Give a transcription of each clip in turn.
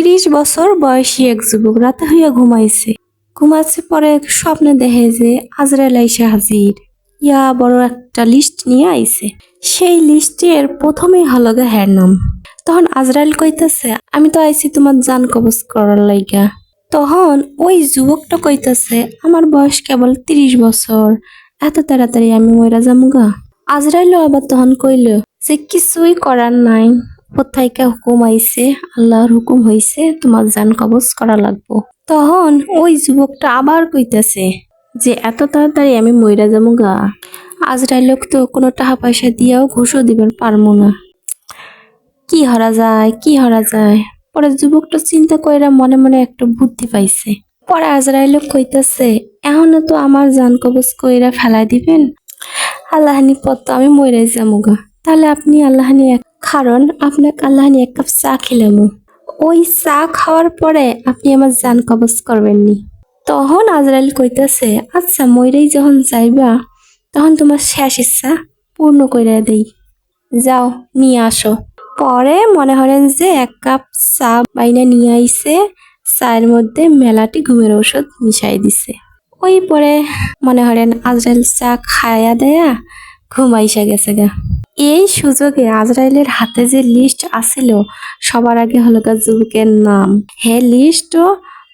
তিরিশ বছর বয়সী এক যুবক রাতে হইয়া ঘুমাইছে। ঘুমাচ্ছে পরে স্বপ্নে দেখে যে আজরাইল আইসে হাজির। ইয়া বড় একটা লিস্ট নিয়ে আইছে। সেই লিস্টের প্রথমেই হলো গে হ্যার নাম তখন আজরাইল কইতাছে, আমি তো আইছি তোমার জান কবজ করার লাইগা। তখন ওই যুবকটা কইতাছে, আমার বয়স কেবল তিরিশ বছর, এত তাড়াতাড়ি আমি মইরা যামুগা? আজরাইলও আবার তখন কইল, যে কিছুই করার নাই। কোথাইকা হুকুম আইছে, আল্লাহর হুকুম হইছে, তোমার জান কবজ করা লাগবো। তখন ওই যুবকটা আবার কইতাছে যে, এত তাড়াতাড়ি আমি মইরা যাব গা। আজরাইলক তো কোনো টাকা পয়সা দিয়েও ঘুষও দিবার পারমু না। কি হরা যায়, কি হরা যায়? পরে যুবকটা চিন্তা কইরা মনে মনে একটা বুদ্ধি পাইছে। পরে আজরাইলক কইতাছে, এখনও তো আমার জান কবজ কইরা ফেলাই দিবেন? আল্লাহানি পথ তো আমি মইরাই গা। তাহলে আপনি আল্লাহানি এক কারণ আপনাকে আল্লাহানি এক কাপ চা খেলামু। ওই চা খাওয়ার পরে আপনি আমার জান কবজ করবেননি। তখন আজরাইল কইতেছে আচ্ছা মইরাই যখন যাইবা, তখন তোমার শেষ ইচ্ছা পূর্ণ কইরা দেই। যাও, নিয়ে আসো। পরে মনে হলেন যে এক কাপ চা বাইনা নিয়ে আইসে চায়ের মধ্যে মেলাটি ঘুমের ওষুধ মিশাই দিছে। ওই পরে মনে হলেন আজরাইল চা খায়া দেয়া ঘুমাইসা গেছে গা। এই সুযোগে আজরাইলের হাতে যে লিস্ট আছিল সবার আগে হলো যুবকের নাম। হে লিস্টও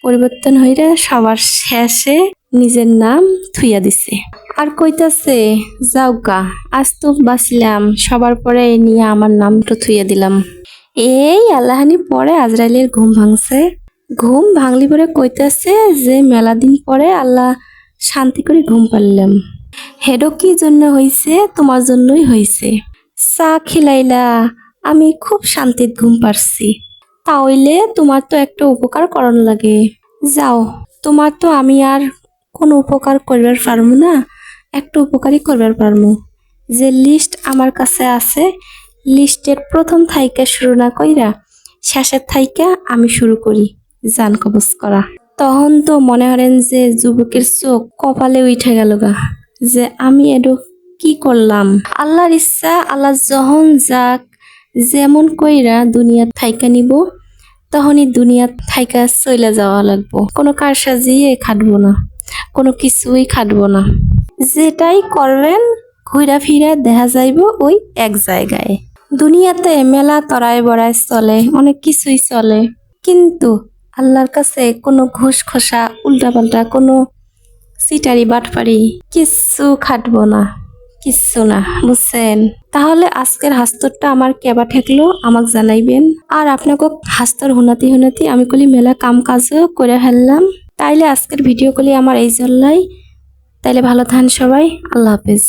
পরিবর্তন হইলে সবার শেষে নিজের নাম থুইয়া দিছে। আর কইতাছে যাওকা আজ তো বাঁচলাম, সবার পরে নিয়ে আমার নামটা থুইয়া দিলাম। এই আল্লাহানি পরে আজরাইলের ঘুম ভাঙছে। ঘুম ভাঙলি পরে কইতাছে যে মেলা দিন পরে আল্লাহ শান্তি করে ঘুম পারলাম হেডো কি জন্য হইছে, তোমার জন্যই হইছে। চা খিলাইলা, আমি খুব শান্তিত ঘুম পারছি। তাহলে তোমার তো একটা উপকার করণ লাগে। যাও, তোমার তো আমি আর কোনো উপকার করবার পারব না, একটা উপকারই করবার পারব যে লিস্ট আমার কাছে আছে লিস্টের প্রথম থাইকা শুরু না কইরা শেষের থাইকা আমি শুরু করি, জান কবজ করা। তখন তো মনে হরেন যে যুবকের চোখ কপালে উঠে গেল গা, যে আমি এডো কি করলাম? আল্লাহর ইচ্ছা, আল্লাহ যখন যাক, যেমন কইরা দুনিয়া থাইকা নিব, তখনই দুনিয়া থাইকা চলে যাওয়া লাগবো। কোনো কার সাজিয়ে খাটবো না, কোনো কিছুই খাটবো না। যেটাই করবেন ঘুরা ফিরা দেখা যাইব ওই এক জায়গায়। দুনিয়াতে মেলা তরাই বড়াই চলে, অনেক কিছুই চলে। কিন্তু আল্লাহর কাছে কোনো ঘুষ খসা, উল্টাপাল্টা কোনো সিটারি, বাটপারি কিচ্ছু খাটবো না। কিচ্ছু না, বুঝছেন? তাহলে আজকের হাস্তরটা আমার কেবা ঠেকলো? আমাকে জানাইবেন। আর আপনাকে হাস্তর হুনাতি হুনাতি আমি কলি মেলা কাম কাজও করে ফেললাম। তাইলে আজকের ভিডিও কলি আমার এই জল্লাই তাইলে ভালো থান সবাই। আল্লাহ হাফেজ।